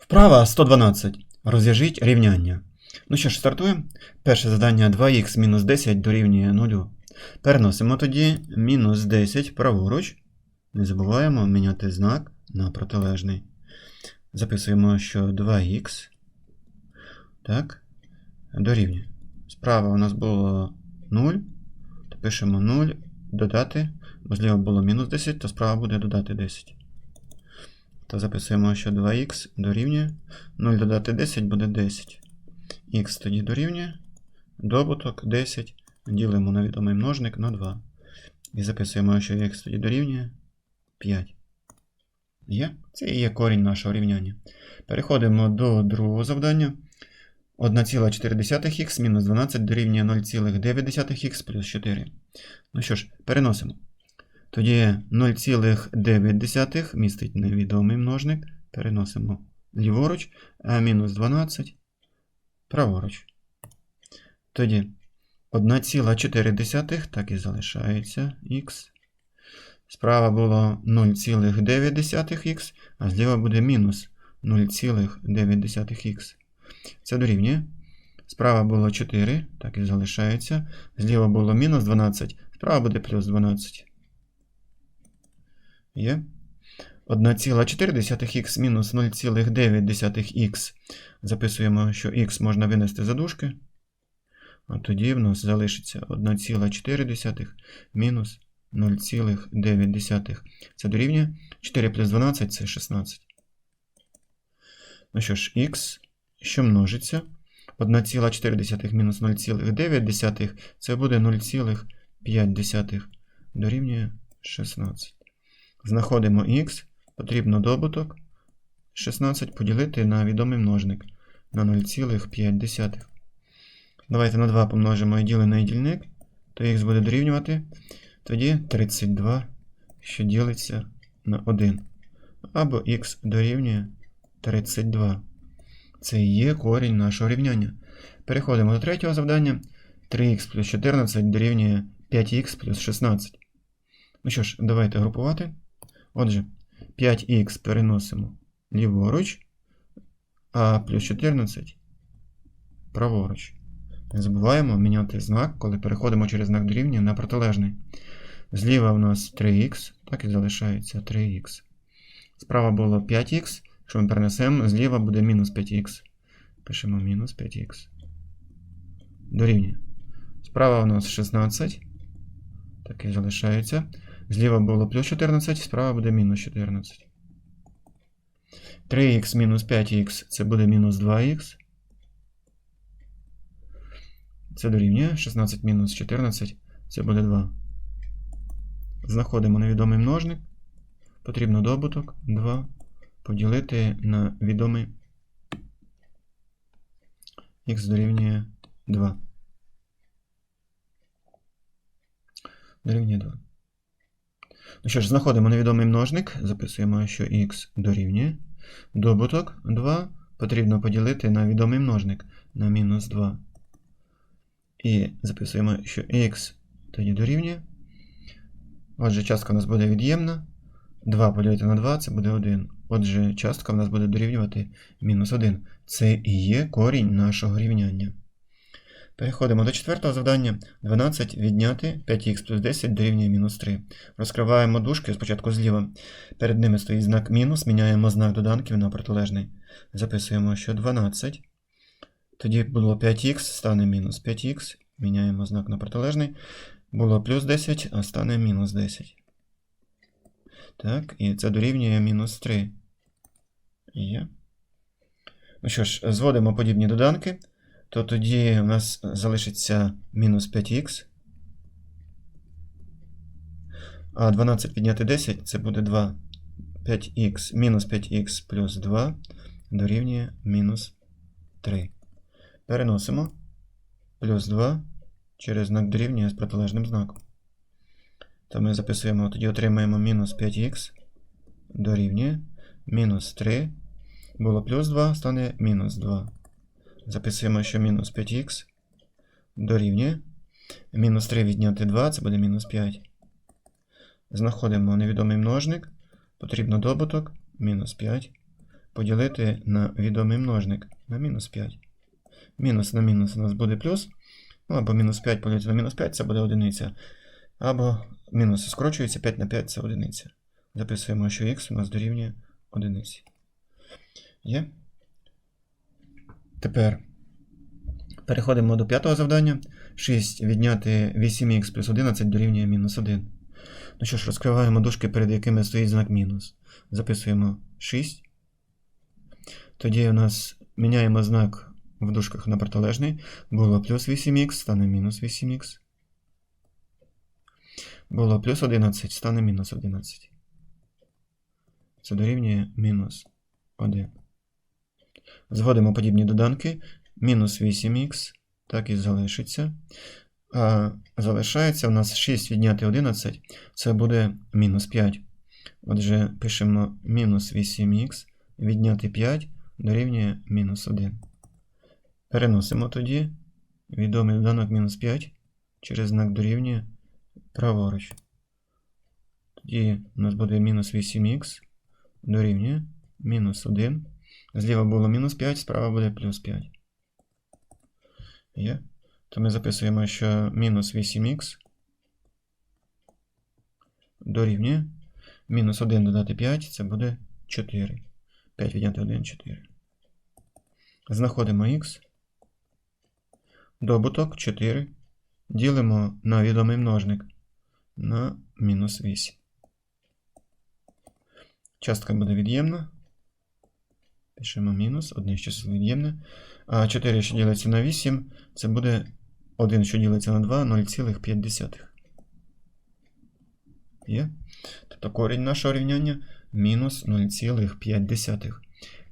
Вправа 112. Розв'яжіть рівняння. Ну що ж, стартуємо. Перше завдання 2х мінус 10 дорівнює 0. Переносимо тоді мінус 10 праворуч. Не забуваємо міняти знак на протилежний. Записуємо, що 2х. Так. Дорівнює. Справа у нас було 0. То пишемо 0, додати. Зліва було мінус 10, то справа буде додати 10. То записуємо, що 2х дорівнює 0 додати 10 буде 10. Х тоді дорівнює. Добуток 10. Ділимо на відомий множник на 2. І записуємо, що х тоді дорівнює 5. Є? Це і є корінь нашого рівняння. Переходимо до другого завдання. 1,4х мінус 12 дорівнює 0,9х плюс 4. Ну що ж, переносимо. Тоді 0,9 містить невідомий множник. Переносимо ліворуч, а мінус 12 праворуч. Тоді 1,4 так і залишається х. Справа було 0,9х, а зліва буде мінус 0,9х. Це дорівнює. Справа було 4, так і залишається. Зліва було мінус 12, справа буде плюс 12. Є. 1,4х мінус 0,9х. Записуємо, що х можна винести за дужки. А тоді в нас залишиться 1,4 мінус 0,9. Це дорівнює 4 плюс 12 це 16. Ну що ж, х, що множиться. 1,4 мінус 0,9 це буде 0,5 дорівнює 16. Знаходимо х, потрібно добуток 16 поділити на відомий множник на 0,5. Давайте на 2 помножимо і ділений дільник, то х буде дорівнювати. Тоді 32, що ділиться на 1. Або х дорівнює 32. Це і є корінь нашого рівняння. Переходимо до третього завдання. 3х плюс 14 дорівнює 5х плюс 16. Ну що ж, давайте групувати. Отже, 5х переносимо ліворуч, а плюс 14 праворуч. Не забуваємо міняти знак, коли переходимо через знак дорівнює на протилежний. Зліва у нас 3х, так і залишається 3х. Справа було 5х. Якщо ми перенесемо, зліва буде мінус 5х. Пишемо мінус 5х. Дорівнює. Справа у нас 16. Так і залишається. Зліва було плюс 14, справа буде мінус 14. 3х мінус 5х це буде мінус 2х. Це дорівнює 16 мінус 14, це буде 2. Знаходимо невідомий множник. Потрібно добуток 2 поділити на відомий х дорівнює 2. Дорівнює 2. Ну що ж, знаходимо невідомий множник, записуємо, що х дорівнює. Добуток 2 потрібно поділити на відомий множник на мінус 2. І записуємо, що х тоді дорівнює. Отже, частка у нас буде від'ємна. 2 поділити на 2 це буде 1. Отже, частка в нас буде дорівнювати мінус 1. Це і є корінь нашого рівняння. Переходимо до четвертого завдання. 12 відняти 5х плюс 10 дорівнює мінус 3. Розкриваємо дужки спочатку зліва. Перед ними стоїть знак мінус, міняємо знак доданків на протилежний. Записуємо, що 12. Тоді було 5х, стане мінус 5х. Міняємо знак на протилежний. Було плюс 10, а стане мінус 10. Так, і це дорівнює мінус 3. Є. Ну що ж, зводимо подібні доданки то тоді у нас залишиться мінус 5х. А 12 підняти 10 це буде 2. 5х мінус 5х плюс 2 дорівнює мінус 3. Переносимо плюс 2 через знак дорівнює з протилежним знаком. То ми записуємо, тоді отримаємо мінус 5х дорівнює мінус 3. Було плюс 2, стане мінус 2. Записуємо, що мінус 5х дорівнює. Мінус 3 відняти 2, це буде мінус 5. Знаходимо невідомий множник. Потрібно добуток мінус 5 поділити на відомий множник на мінус 5. Мінус на мінус у нас буде плюс. Ну, або мінус 5 поділити на мінус 5 це буде одиниця. Або мінус скорочується 5 на 5 це одиниця. Записуємо, що х у нас дорівнює одиниці. Є? Тепер переходимо до п'ятого завдання. 6 відняти 8х плюс 11 дорівнює мінус 1. Ну що ж, розкриваємо дужки, перед якими стоїть знак мінус. Записуємо 6. Тоді у нас міняємо знак в дужках на протилежний. Було плюс 8х, стане мінус 8х. Було плюс 11, стане мінус 11. Це дорівнює мінус 1. Зводимо подібні доданки. Мінус 8х, так і залишиться. А залишається у нас 6 відняти 11, це буде мінус 5. Отже, пишемо мінус 8х відняти 5 дорівнює мінус 1. Переносимо тоді відомий доданок мінус 5 через знак дорівнює праворуч. Тоді у нас буде мінус 8х дорівнює мінус 1. Зліва було мінус 5, справа буде плюс 5. Є? То ми записуємо, що мінус 8х дорівнює. Мінус 1 додати 5, це буде 4. 5 відняти 1, 4. Знаходимо х. Добуток 4. Ділимо на відомий множник на мінус 8. Частка буде від'ємна. Пишемо мінус, одне з від'ємне. А 4, що ділиться на 8, це буде 1, що ділиться на 2, 0,5. Є? Тобто корінь нашого рівняння мінус 0,5.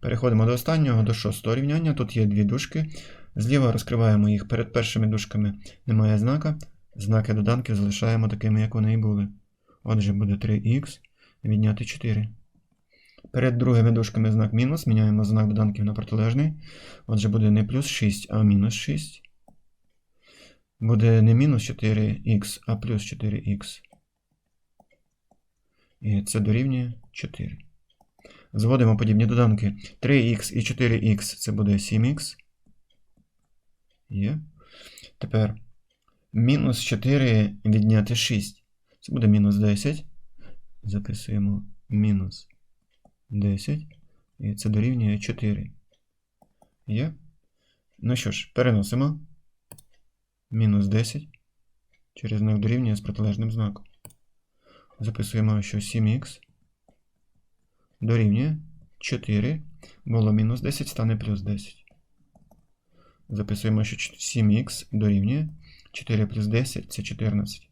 Переходимо до останнього, до шостого рівняння. Тут є дві дужки. Зліва розкриваємо їх. Перед першими дужками немає знака. Знаки доданків залишаємо такими, як вони і були. Отже, буде 3х відняти 4. Перед другими дужками знак мінус. Міняємо знак доданків на протилежний. Отже, буде не плюс 6, а мінус 6. Буде не мінус 4х, а плюс 4х. І це дорівнює 4. Зводимо подібні доданки. 3х і 4х це буде 7х. Є. Тепер мінус 4 відняти 6. Це буде мінус 10. Записуємо мінус 10. І це дорівнює 4. Є. Ну що ж, переносимо. Мінус 10. Через знак дорівнює з протилежним знаком. Записуємо, що 7х дорівнює 4. Було мінус 10, стане плюс 10. Записуємо, що 7х дорівнює 4 плюс 10 це 14.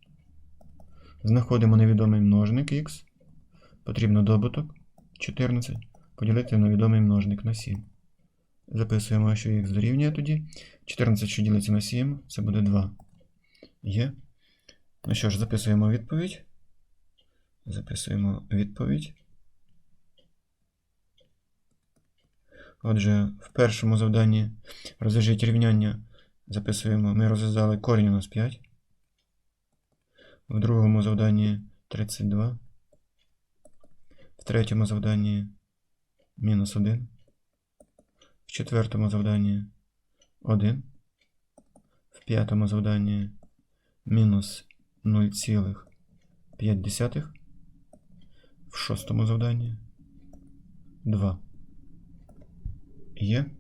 Знаходимо невідомий множник х. Потрібно добуток 14 поділити на відомий множник на 7. Записуємо, що х дорівнює тоді. 14, що ділиться на 7, це буде 2. Є. Ну що ж, записуємо відповідь. Записуємо відповідь. Отже, в першому завданні розв'яжіть рівняння. Записуємо, ми розв'язали корінь у нас 5. В другому завданні 32. В третьому завданні мінус 1. В четвертому завданні 1. В п'ятому завданні мінус 0,5. В шостому завданні 2. Є.